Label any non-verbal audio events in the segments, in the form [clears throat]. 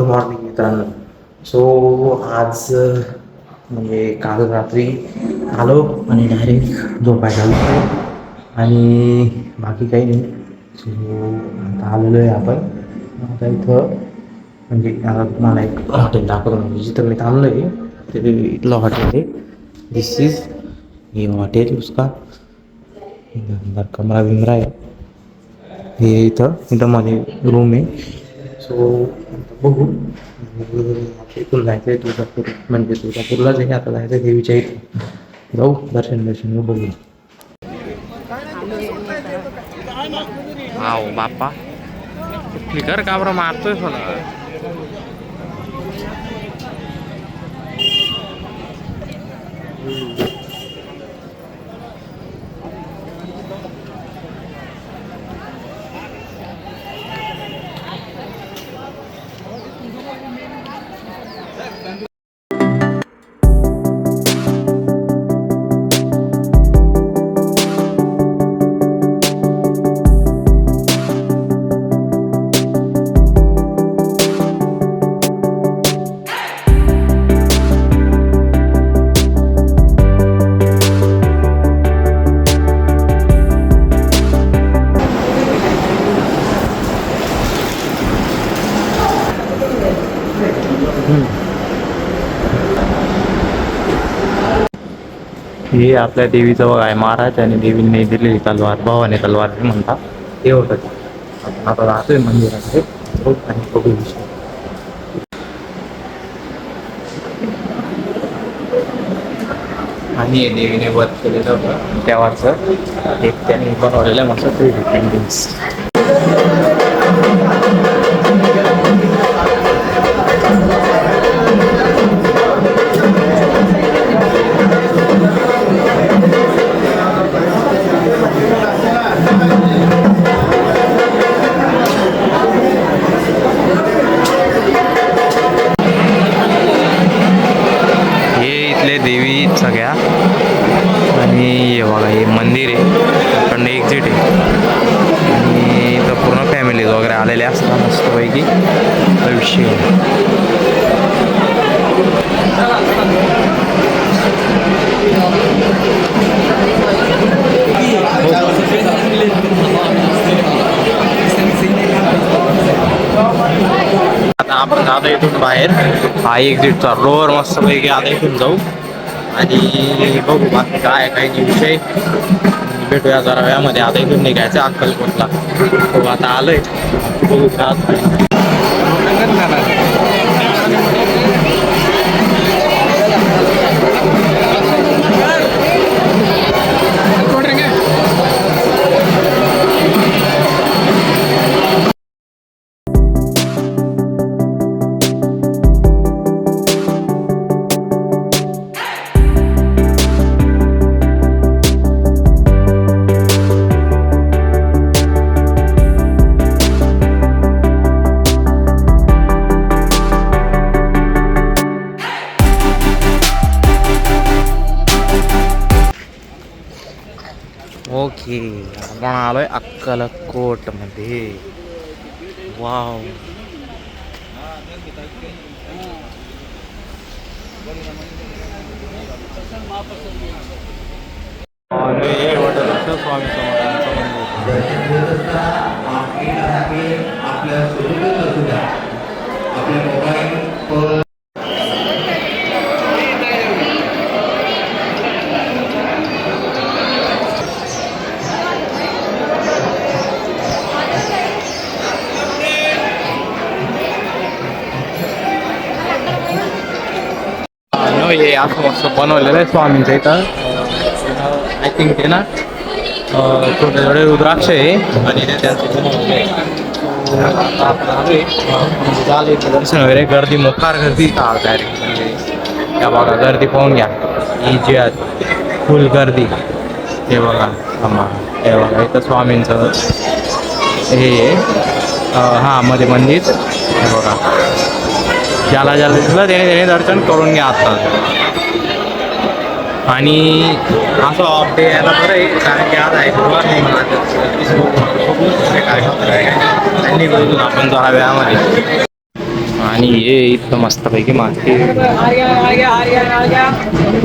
Good morning मित्रांनो. So आज म्हणजे काल रात्री आलो आणि डायरेक्ट झोपायला गेलो आणि बाकी काही नाही. सो आता आलेलो आहे आपण. आता इथं म्हणजे आता तुम्हाला एक हॉटेल दाखवतो. म्हणजे जिथं मी थांबलो आहे ते इथलं हॉटेल आहे. दिस इज हे हॉटेल उसका. अंदर कमरा विमरा आहे. हे इथं इथं माझे रूम आहे. सो बघू. इथून म्हणजे जायचं आहे तुळजापूर. म्हणजे तुळजापूरलाच आहे आता जायचं देवीच्या इथं जाऊ दर्शन दर्शन बघू. हाव बाप्पा. फिकर का बरं मारतोय मला हे आपल्या देवीचं बघ आहे महाराज आणि देवीने दिलेली तलवार भावाने तलवार हे म्हणतात ते होतं आपण आता राहतोय मंदिरामध्ये आणि बघू विषय. आणि देवीने वध केलेलं होतं. त्यावरचं एक त्याने बनवलेलं मस्त थ्री डी पेंटिंग्स आयुष्य आता आपण आता इथून बाहेर. हा एक्झिटचा रोवर मस्तपैकी आता इथून जाऊ. आणि बघू बाकी काय काही विषय. भेटूया जरा वेळामध्ये. आता इथून निघायचं अक्कलकोटला. हो आता आलोय. बघू का না না ओके आपण आलोय अक्कलकोटमध्ये वाव स्वामी समर्थांचं मंदिर नो हे असं मस्त बनवलेलं आहे. स्वामींचं इथं. आय थिंक ते ना छोटे छोटे रुद्राक्ष आहे. आणि ते त्यांचं दर्शन वगैरे गर्दी मोकार गर्दी. डायरेक्ट म्हणजे या बघा गर्दी पाहून घ्या. ही जी आहे फुल गर्दी. हे बघा थांबा हे बघा इथं स्वामींचं हे हा मध्ये मंदिर. हे बघा. ज्याला ज्याला दिसलं त्याने त्याने दर्शन करून घ्या आता. आणि असं ऑफ डे यायला बरं आहे कारण की आज आहे गुरुवार नाही मला. बघू काय होतं काय नाही. आणि बघू आणि हे इथं मस्तपैकी मार्केट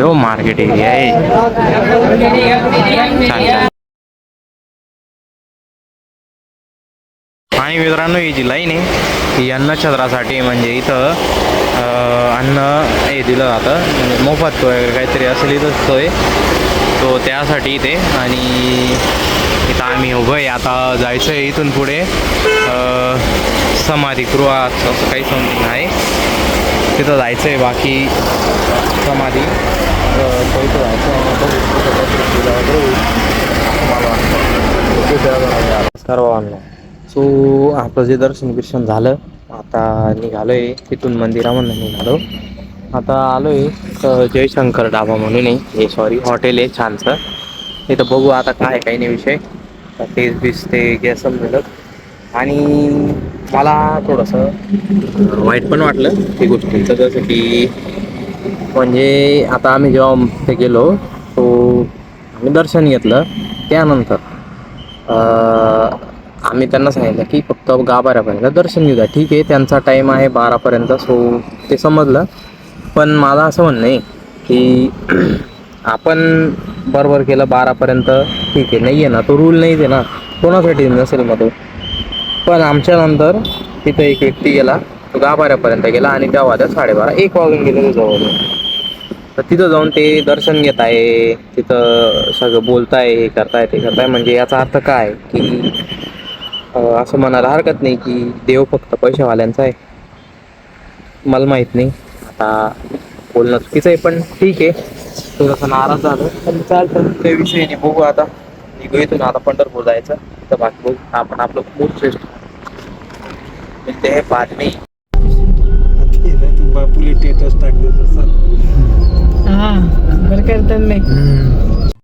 हो मार्केट एरिया आहे. आणि मित्रांनो ही जी लाईन आहे ही अन्न छत्रासाठी म्हणजे इथं अन्न हे दिलं जातं म्हणजे मोफत वगैरे काहीतरी असेल इथंच सोय तो त्यासाठी इथे आणि इथं आम्ही उभं आहे. आता जायचं आहे इथून पुढे समाधीगृहात असं काही समथिंग आहे. तिथं जायचं आहे बाकी समाधी इथं जायचं आहे नमस्कार भावांनो. सो आपलं जे दर्शन बिर्शन झालं आता निघालोय तिथून मंदिरामधून निघालो. आता आलोय तर जयशंकर ढाबा म्हणून आहे हे सॉरी हॉटेल आहे छानसं. इथं बघू आता काय काही नाही विषय. तर तेच बीस ते गॅस समजलं. आणि मला थोडंसं वाईट पण वाटलं ते गोष्टीचं जसं की म्हणजे आता आम्ही जेव्हा ते गेलो तो आम्ही दर्शन घेतलं त्यानंतर. आम्ही त्यांना सांगितलं की फक्त गाभाऱ्यापर्यंत दर्शन घेऊ द्या ठीक आहे त्यांचा टाईम आहे बारापर्यंत सो ते समजलं. पण मला असं म्हणणं आहे की [clears throat] आपण बरोबर केलं बारापर्यंत ठीक आहे नाही आहे ना तो रूल नाही आहे ना कोणासाठी नसेल मग तो? पण आमच्यानंतर तिथं एक व्यक्ती गेला तो गाभाऱ्यापर्यंत गेला आणि त्या त्या साडेबारा एक वाजून गेले जवळ. तर तिथं जाऊन ते दर्शन घेत आहे तिथं सगळं बोलताय हे करताय ते करताय म्हणजे याचा अर्थ काय की असं म्हणायला हरकत नाही की देव फक्त पैशावाल्यांचा आहे. मला माहीत नाही. आता बोलणं चुकीचं आहे पण ठीक आहे. थोडंसं नाराज झालं. पण चालतं काही विषय नाही बघू आता. निघू इथून आता पंढरपूर जायचं. तर बाकी बघू. आपण आपलं मूड श्रेष्ठ. ते हे बातमी बापुले टेटस टाकले तसं हा बरं करतात नाही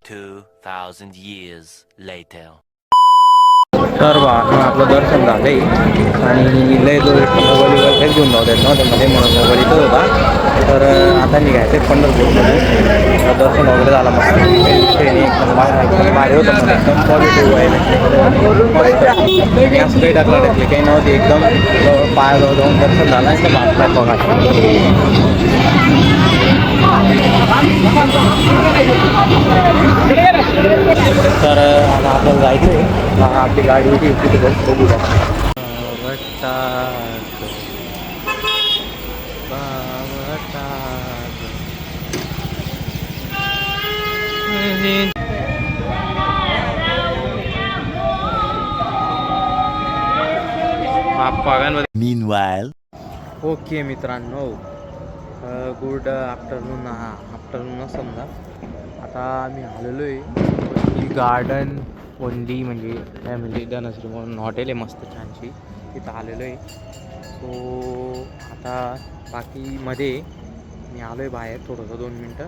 2,000 years later. तर बा आपलं दर्शन झालंय. आणि लय जो मोबाईल वगैरे काहीच घेऊन जाऊ देत नव्हते मध्ये म्हणून मोबाईल इथं होता. तर आता निघायचं पंढरपूरमध्ये. दर्शन वगैरे झालं मस्त. काही बाहेर म्हणजे भारी होतं म्हणजे एकदम पॉझिटिव्ह आहे. असं काही टाकलं टाकले काही नव्हते. एकदम पायाजवळ जाऊन दर्शन झालं आणि तर बापरात बघा आपल्याला जायचं आहे आपली गाडी होती तिथे बघू Meanwhile, ओके मित्रांनो गुड आफ्टरनून हा आफ्टरनून समजा. आता आम्ही आलेलो आहे गार्डन ओनली म्हणजे फॅमिली म्हणजे धनश्री म्हणून हॉटेल आहे मस्त छानशी. तिथं आलेलो आहे. सो आता बाकीमध्ये मी आलो आहे बाहेर थोडंसं दोन मिनटं.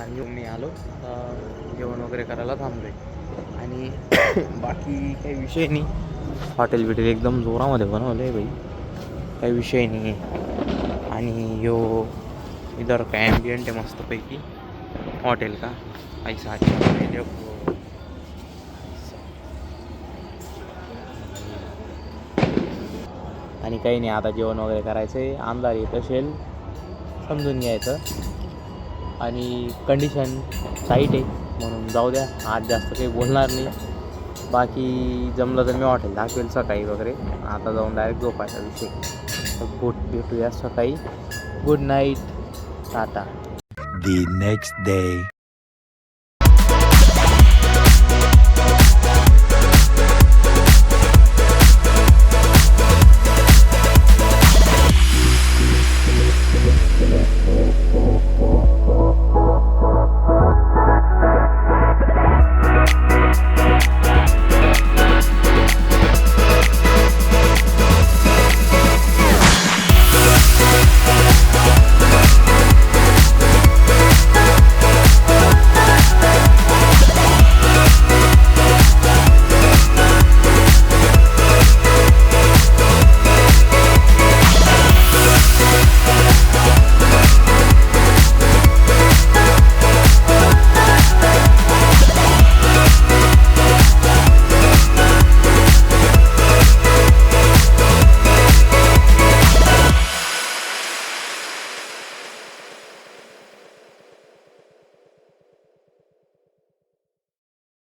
आणि मी आलो. आता जेवण वगैरे करायला थांबलो आहे आणि [coughs] बाकी काही विषय नाही. हॉटेल बिटेल एकदम जोरामध्ये बनवलं आहे भाई काही विषय नाही. आणि यो इधर का ॲम्बियंट आहे मस्तपैकी. हॉटेल का? ऐसा आणि काही नाही आता जेवण वगैरे करायचं आहे. आमदार येत असेल समजून घ्यायचं. आणि कंडिशन साईट आहे म्हणून जाऊ द्या. आज जास्त काही बोलणार नाही. बाकी जमलं तर मी हॉटेल दाखवेल सकाळी वगैरे. आता जाऊन डायरेक्ट झोपायचा विषय. तर गुड भेटूया सकाळी. Good night tata the next day